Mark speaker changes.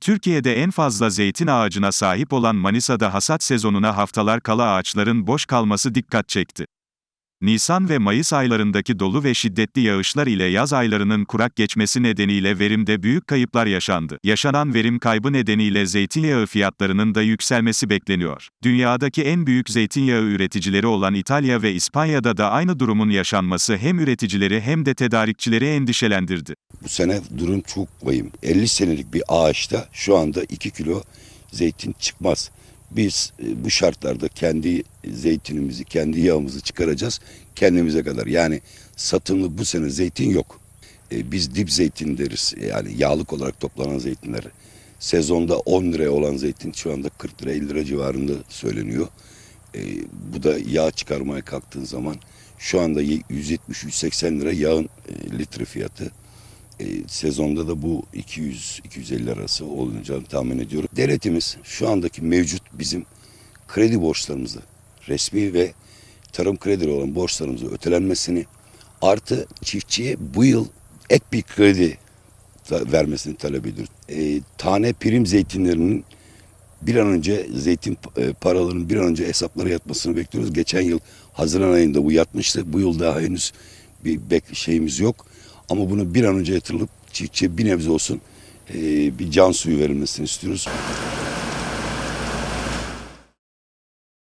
Speaker 1: Türkiye'de en fazla zeytin ağacına sahip olan Manisa'da hasat sezonuna haftalar kala ağaçların boş kalması dikkat çekti. Nisan ve Mayıs aylarındaki dolu ve şiddetli yağışlar ile yaz aylarının kurak geçmesi nedeniyle verimde büyük kayıplar yaşandı. Yaşanan verim kaybı nedeniyle zeytinyağı fiyatlarının da yükselmesi bekleniyor. Dünyadaki en büyük zeytinyağı üreticileri olan İtalya ve İspanya'da da aynı durumun yaşanması hem üreticileri hem de tedarikçileri endişelendirdi.
Speaker 2: Bu sene durum çok vahim. 50 senelik bir ağaçta şu anda 2 kilo zeytin çıkmaz. Biz e, bu şartlarda kendi zeytinimizi, kendi yağımızı çıkaracağız kendimize kadar. Yani satımlı bu sene zeytin yok. E, Biz dip zeytin deriz. Yani yağlık olarak toplanan zeytinler. Sezonda 10 liraya olan zeytin şu anda 40 lira 50 lira civarında söyleniyor. E, bu da yağ çıkarmaya kalktığın zaman şu anda 170-180 lira yağın e, litre fiyatı. E, sezonda da bu 200-250 arası olacağını tahmin ediyorum. Devletimiz şu andaki mevcut bizim kredi borçlarımızı resmi ve tarım kredi olan borçlarımızı ötelenmesini artı çiftçiye bu yıl ek bir kredi vermesini talep ediyoruz. E, tane prim zeytinlerinin bir an önce zeytin e, paralarının bir an önce hesaplara yatmasını bekliyoruz. Geçen yıl Haziran ayında bu yatmıştı. Bu yıl daha henüz bir bek şeyimiz yok. Ama bunu bir an önce yatırılıp çiftçiye bir nebze olsun e, bir can suyu verilmesini istiyoruz.